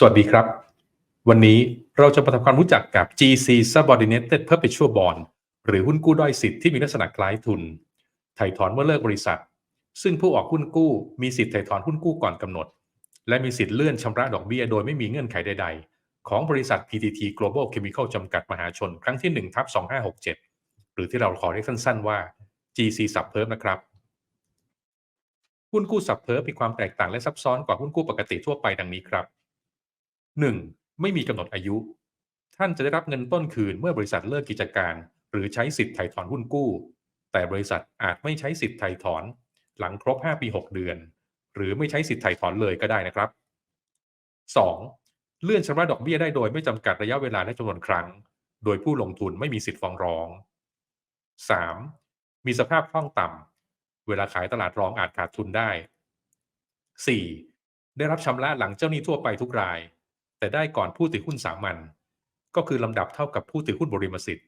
สวัสดีครับ วันนี้เราจะมาทำความรู้จักกับ GC Subordinated Perpetual Bond หรือหุ้นกู้ด้อยสิทธิ์ที่มีลักษณะคล้ายทุนไถ่ถอนเมื่อเลิกบริษัท ซึ่งผู้ออกหุ้นกู้มีสิทธิ์ไถ่ถอนหุ้นกู้ก่อนกำหนด และมีสิทธิ์เลื่อนชำระดอกเบี้ยโดยไม่มีเงื่อนไขใด ๆ ของบริษัท PTT Global Chemical จำกัดมหาชน ครั้งที่1ทับ2567 หรือที่เราขอเรียกสั้น ๆ ว่า GC Subperp นะครับหุ้นกู้สับเพิร์มีความแตกต่างและซับซ้อนกว่าหุ้นกู้ปกติทั่วไปดังนี้ครับ 1. ไม่มีกำหนดอายุ ท่านจะได้รับเงินต้นคืนเมื่อบริษัทเลิกกิจการ หรือใช้สิทธิ์ไถ่ถอนหุ้นกู้ แต่บริษัทอาจไม่ใช้สิทธิ์ไถ่ถอน หลังครบ 5 ปี 6 เดือน หรือไม่ใช้สิทธิ์ไถ่ถอนเลยก็ได้นะครับ 2. เลื่อนชำระดอกเบี้ยได้โดยไม่จำกัดระยะเวลาและจำนวนครั้ง โดยผู้ลงทุนไม่มีสิทธิ์ฟ้องร้อง 3. มีสภาพคล่องต่ำ เวลาขายตลาดรองอาจขาดทุนได้ 4. ได้รับชำระหลังเจ้าหนี้ทั่วไปทุกราย แต่ได้ก่อนผู้ถือหุ้นสามัญก็คือลำดับเท่ากับผู้ถือหุ้นบริมสิทธิ์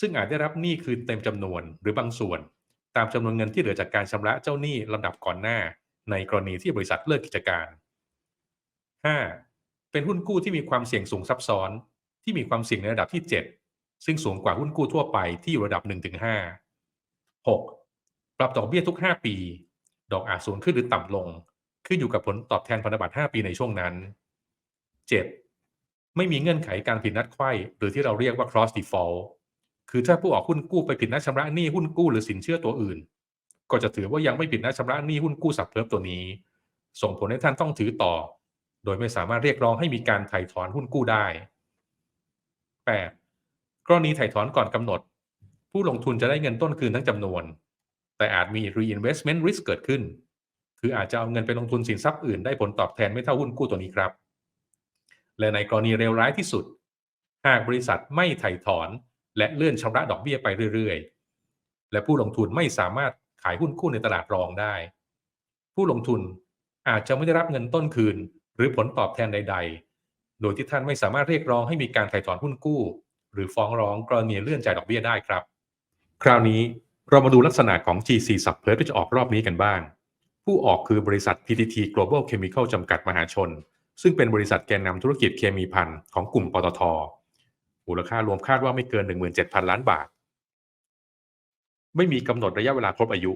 ซึ่งอาจได้รับหนี้คืนเต็มจำนวนหรือบางส่วน ตามจำนวนเงินที่เหลือจากการชำระเจ้าหนี้ลำดับก่อนหน้า ในกรณีที่บริษัทเลิกกิจการ 5. เป็นหุ้นกู้ที่มีความเสี่ยงสูงซับซ้อน ที่มีความเสี่ยงในระดับที่ 7 ซึ่งสูงกว่าหุ้นกู้ทั่วไปที่อยู่ระดับ 1-5 6. ปรับดอกเบี้ยทุก 5 ปี ดอกอาจสูงขึ้นหรือต่ำลง ขึ้นอยู่กับผลตอบแทนพันธบัตร5ปีในช่วงนั้น 7. ไม่มีเงื่อนไขการผิดนัดไข้หรือที่เราเรียกว่า cross default คือถ้าผู้ออกหุ้นกู้ไปผิดนัดชำระหนี้หุ้นกู้หรือสินเชื่อตัวอื่น ก็จะถือว่ายังไม่ผิดนัดชำระหนี้หุ้นกู้สับเพิ่มตัวนี้ ส่งผลให้ท่านต้องถือต่อ โดยไม่สามารถเรียกร้องให้มีการไถ่ถอนหุ้นกู้ได้ 8. กรณีไถ่ถอนก่อนกำหนด ผู้ลงทุนจะได้เงินต้นคืนทั้งจำนวน แต่อาจมี reinvestment risk เกิดขึ้น คืออาจจะเอาเงินไปลงทุนสินทรัพย์อื่นได้ผลตอบแทนไม่เท่าหุ้นกู้ตัวนี้ครับ และในกรณีเลวร้ายที่สุด หากบริษัทไม่ไถ่ถอน และเลื่อนชำระดอกเบี้ยไปเรื่อยๆ และผู้ลงทุนไม่สามารถขายหุ้นกู้ในตลาดรองได้ ผู้ลงทุนอาจจะไม่ได้รับเงินต้นคืน หรือผลตอบแทนใด ๆ โดยที่ท่านไม่สามารถเรียกร้องให้มีการไถ่ถอนหุ้นกู้ หรือฟ้องร้องกรณีเลื่อนจ่ายดอกเบี้ยได้ครับ คราวนี้เรามาดูลักษณะของ GC s u b p e r ที่จะออกรอบนี้กันบ้าง ผู้ออกคือบริษัท PTT Global Chemical จำกัดมหาชน ซึ่งเป็นบริษัทแกนนำธุรกิจเคมีพันของกลุ่มปตทมูลค่ารวมคาดว่าไม่เกิน 17,000 ล้านบาท ไม่มีกำหนดระยะเวลาครบอายุ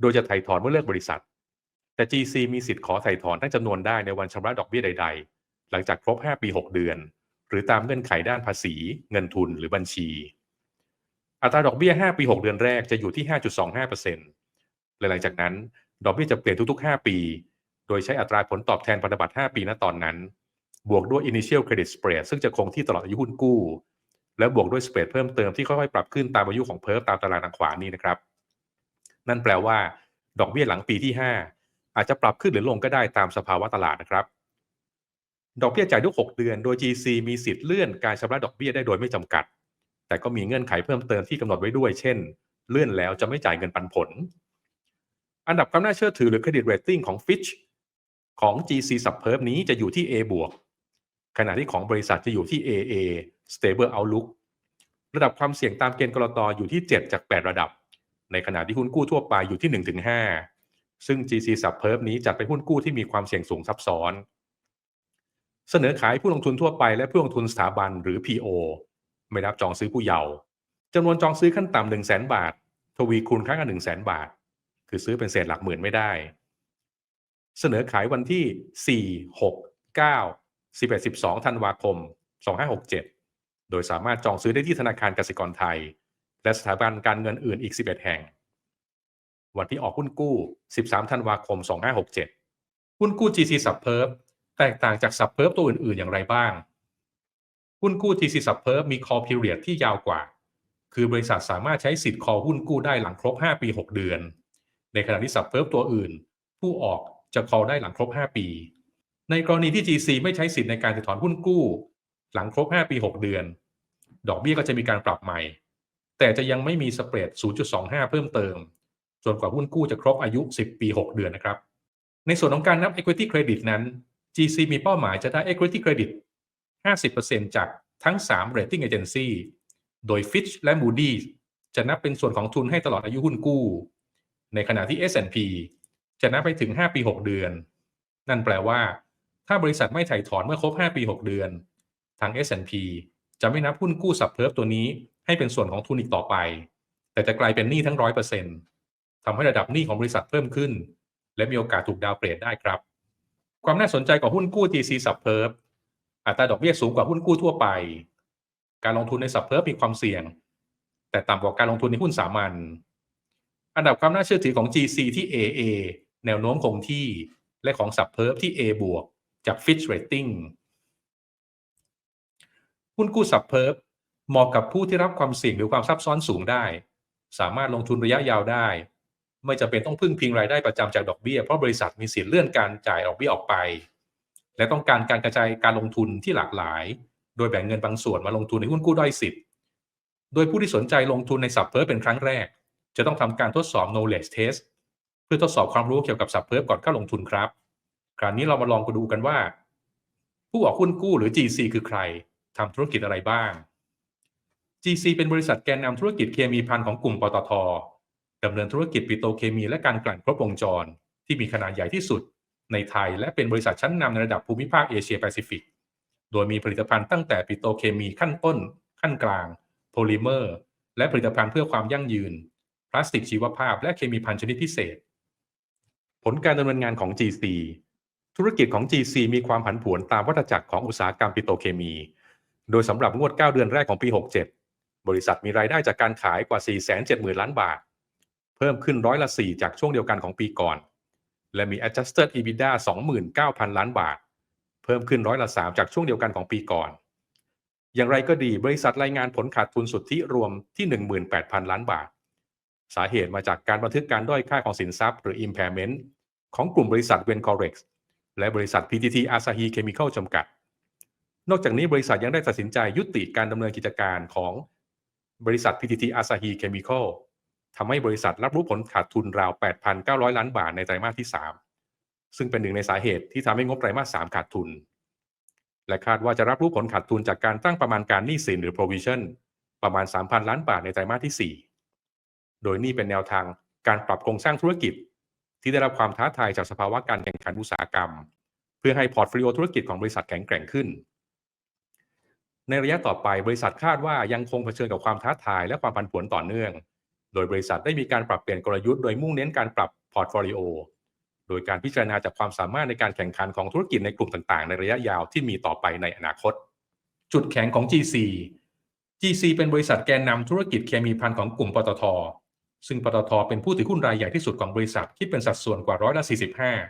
โดยจะไถ่ถอนเมื่อเลิกบริษัท แต่ GC มีสิทธิ์ขอไถ่ถอนทั้งจำนวนได้ในวันชำระดอกเบี้ยใด ๆ หลังจากครบ 5 ปี 6 เดือน หรือตามเงื่อนไขด้านภาษี เงินทุนหรือบัญชี อัตราดอกเบี้ย 5 ปี 6 เดือนแรกจะอยู่ที่ 5.25%และหลังจากนั้น ดอกเบี้ยจะเปลี่ยนทุก ๆ 5 ปี โดยใช้อัตราผลตอบแทนพันธบัตร 5 ปีณตอนนั้น บวกด้วย initial credit spread ซึ่งจะคงที่ตลอดอายุหุ้นกู้ และบวกด้วย spread เพิ่มเติมที่ค่อยๆ ปรับขึ้นตามอายุของเพิร์ฟตามตารางทางขวานี้นะครับ นั่นแปลว่า ดอกเบี้ยหลังปีที่ 5 อาจจะปรับขึ้นหรือลงก็ได้ตามสภาวะตลาดนะครับ ดอกเบี้ยจ่ายทุก 6 เดือน โดย GC มีสิทธิ์เลื่อนการชำระดอกเบี้ยได้โดยไม่จำกัด แต่ก็มีเงื่อนไขเพิ่มเติมที่กำหนดไว้ด้วย เช่น เลื่อนแล้วจะไม่จ่ายเงินปันผล อันดับความน่าเชื่อถือหรือ credit rating ของ Fitch ของ GC Subperb นี้จะอยู่ที่ A บวกขณะที่ของบริษัทจะอยู่ที่ AA Stable Outlook ระดับความเสี่ยงตามเกณฑ์กรตอยู่ที่ 7 จาก 8 ระดับ ในขณะที่หุ้นกู้ทั่วไปอยู่ที่ 1-5 ซึ่ง GC Subperb นี้จัดเป็นหุ้นกู้ที่มีความเสี่ยงสูงซับซ้อน เสนอขายผู้ลงทุนทั่วไปและผู้ลงทุนสถาบันหรือ PO ไม่รับจองซื้อผู้เยาว์จำนวนจองซื้อขั้นต่ำ1 0 0 0 0 0 บาท ทวีคูณครั้งละ1 0 0 0 0 0 บาท คือซื้อเป็นเศษหลักหมื่นไม่ได้ เสนอขายวันที่ 4 6 9 11 12 ธันวาคม 2567 โดยสามารถจองซื้อได้ที่ธนาคารกสิกรไทย และสถาบันการเงินอื่นอีก 11 แห่ง วันที่ออกหุ้นกู้ 13 ธันวาคม 2567 หุ้นกู้ GC Subperb แตกต่างจาก Subperb ตัวอื่น ๆ อย่างไรบ้าง หุ้นกู้ GC Subperb มี call period ที่ยาวกว่า คือบริษัทสามารถใช้สิทธิ์ call หุ้นกู้ได้หลังครบ 5 ปี 6 เดือน ในขณะที่ Subperb ตัวอื่น ผู้ออก จะ call ได้หลังครบ 5 ปี ในกรณีที่ GC ไม่ใช้สิทธิ์ในการถอนหุ้นกู้ หลังครบ 5 ปี 6 เดือน ดอกเบี้ยก็จะมีการปรับใหม่ แต่จะยังไม่มีสเปรด 0.25 เพิ่มเติมจนกว่าหุ้นกู้จะครบอายุ 10 ปี 6 เดือนนะครับ ในส่วนของการนับ equity credit นั้น GC มีเป้าหมายจะได้ equity credit 50%จากทั้ง 3 rating agency โดย Fitch และ Moody's จะนับเป็นส่วนของทุนให้ตลอดอายุหุ้นกู้ ในขณะที่ S&P จะนับไปถึง 5 ปี 6 เดือน นั่นแปลว่า ถ้าบริษัทไม่ถ่ายถอนเมื่อครบ 5 ปี 6 เดือน ทาง S&P จะไม่นับหุ้นกู้สับเพิบตัวนี้ ให้เป็นส่วนของทุนอีกต่อไป แต่จะกลายเป็นหนี้ทั้งร้อยเปอร์เซ็นต์ทำให้ระดับหนี้ของบริษัทเพิ่มขึ้น และมีโอกาสถูกดาวเกรดได้ครับ ความน่าสนใจของหุ้นกู้ GC สับเพิบอัตราดอกเบี้ยสูงกว่าหุ้นกู้ทั่วไป การลงทุนในสับเพิบมีความเสี่ยง แต่ต่ำกว่าการลงทุนในหุ้นสามัญ อันดับความน่าเชื่อถือของ GC ที่ AA แนวโน้มคงที่และของสับเพิบที่ A บวกจาก Fitch Rating หุ้นกู้สับเพิบเหมาะกับผู้ที่รับความเสี่ยงหรือความซับซ้อนสูงได้ สามารถลงทุนระยะยาวได้ ไม่จำเป็นต้องพึ่งพิงรายได้ประจำจากดอกเบี้ย เพราะบริษัทมีสิทธิ์เลื่อนการจ่ายดอกเบี้ยออกไป และต้องการการกระจายการลงทุนที่หลากหลาย โดยแบ่งเงินบางส่วนมาลงทุนในหุ้นกู้ด้อยสิทธิ์ โดยผู้ที่สนใจลงทุนในสับเพิบเป็นครั้งแรก จะต้องทำการทดสอบ knowledge test พื่อทดสอบความรู้เกี่ยวกับสับเพิบก่อนเข้าลงทุนครับ คราวนี้เรามาลองดูกันว่า ผู้ออกหุ้นกู้หรือ GC คือใครทำธุรกิจอะไรบ้าง GC เป็นบริษัทแกนนำธุรกิจเคมีพันของกลุ่มปตทดำเนินธุรกิจปิโตรเคมีและการกลั่นครบวงจร ที่มีขนาดใหญ่ที่สุด ในไทย และเป็นบริษัทชั้นนำในระดับภูมิภาคเอเชียแปซิฟิก โดยมีผลิตภัณฑ์ตั้งแต่ปิโตรเคมีขั้นต้น ขั้นกลาง โพลิเมอร์ และผลิตภัณฑ์เพื่อความยั่งยืน พลาสติกชีวภาพ และเคมีพันชนิดพิเศษ ผลการดำเนินงานของ GC ธุรกิจของ GC มีความผันผวนตามวัฏจักรของอุตสาหกรรมปิโตรเคมี โดยสำหรับงวด 9 เดือนแรกของปี 67 บริษัทมีรายได้จากการขายกว่า 470,000 ล้านบาท เพิ่มขึ้นร้อยละ 4 จากช่วงเดียวกันของปีก่อน และมี adjusted EBITDA 29,000 ล้านบาท เพิ่มขึ้นร้อยละ 3 จากช่วงเดียวกันของปีก่อน อย่างไรก็ดีบริษัทรายงานผลขาดทุนสุทธิรวมที่ 18,000 ล้านบาท สาเหตุมาจากการบันทึกการด้อยค่าของสินทรัพย์ หรือ impairment ของกลุ่มบริษัท Vencorex และบริษัท PTT Asahi Chemical จำกัด นอกจากนี้บริษัทยังได้ตัดสินใจยุติการดำเนินกิจการของบริษัท PTT Asahi Chemical ทำให้บริษัทรับรู้ผลขาดทุนราว 8,900 ล้านบาทในไตรมาสที่ 3 ซึ่งเป็นหนึ่งในสาเหตุที่ทำให้งบไตรมาส 3 ขาดทุน และคาดว่าจะรับรู้ผลขาดทุนจากการตั้งประมาณการหนี้สินหรือ provision ประมาณ 3,000 ล้านบาทในไตรมาสที่ 4 โดยนี่เป็นแนวทางการปรับโครงสร้างธุรกิจ ที่ได้รับความท้าทายจากสภาวะการแข่งขันอุตสาหกรรม เพื่อให้พอร์ตโฟลิโอธุรกิจของบริษัทแข็งแกร่งขึ้น ในระยะต่อไปบริษัทคาดว่ายังคงเผชิญกับความท้าทายและความผันผวนต่อเนื่อง โดยบริษัทได้มีการปรับเปลี่ยนกลยุทธ์โดยมุ่งเน้นการปรับพอร์ตโฟลิโอโดยการพิจารณาจากความสามารถในการแข่งขันของธุรกิจในกลุ่มต่างๆ ในระยะยาวที่มีต่อไปในอนาคต จุดแข็งของ GC GC เป็นบริษัทแกนนำธุรกิจเคมีภัณฑ์ของกลุ่มปตท ซึ่งปตทเป็นผู้ถือหุ้นรายใหญ่ที่สุดของบริษัทคิดเป็นสัดส่วนกว่าร้อยละ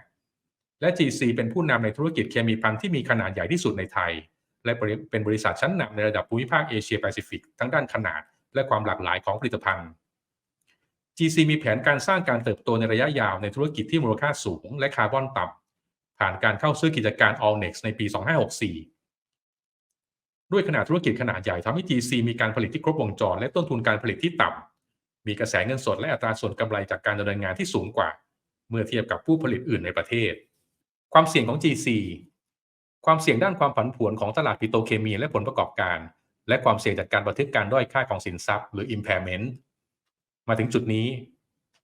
45 และ GC เป็นผู้นำในธุรกิจเคมีภัณฑ์ที่มีขนาดใหญ่ที่สุดในไทย และเป็นบริษัทชั้นนำในระดับภูมิภาคเอเชียแปซิฟิกทั้งด้านขนาด และความหลากหลายของผลิตภัณฑ์ GC มีแผนการสร้างการเติบโตในระยะยาวในธุรกิจที่มูลค่าสูง และคาร์บอนต่ำผ่านการเข้าซื้อกิจการ Allnex ในปี 2564 ด้วยขนาดธุรกิจขนาดใหญ่ทำให้ GC มีการผลิตที่ครบวงจร และต้นทุนการผลิตที่ต่ำ มีกระแสเงินสดและอัตราส่วนกำไรจากการดำเนินงานที่สูงกว่า เมื่อเทียบกับผู้ผลิตอื่นในประเทศ ความเสี่ยงของ GC ความเสี่ยงด้านความผันผวนของตลาดปิโตรเคมีและผลประกอบการ และความเสี่ยงจากการบันทึกการด้อยค่าของสินทรัพย์หรือ impairment มาถึงจุดนี้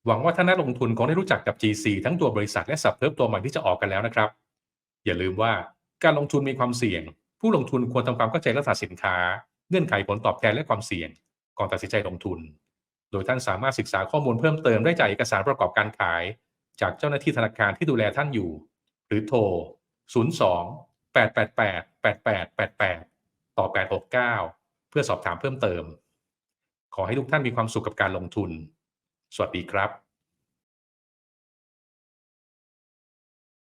หวังว่าท่านนักลงทุนคงได้รู้จักกับ GC ทั้งตัวบริษัทและสับเพิ่มตัวใหม่ที่จะออกกันแล้วนะครับ อย่าลืมว่าการลงทุนมีความเสี่ยง ผู้ลงทุนควรทำความเข้าใจลักษณะสินค้า เงื่อนไขผลตอบแทนและความเสี่ยง ก่อนตัดสินใจลงทุน โดยท่านสามารถศึกษาข้อมูลเพิ่มเติมได้จากเอกสารประกอบการขาย จากเจ้าหน้าที่ธนาคารที่ดูแลท่านอยู่ หรือโทร 02 888 8888 ต่อ 869 เพื่อสอบถามเพิ่มเติม ขอให้ทุกท่านมีความสุขกับการลงทุน สวัสดีครับ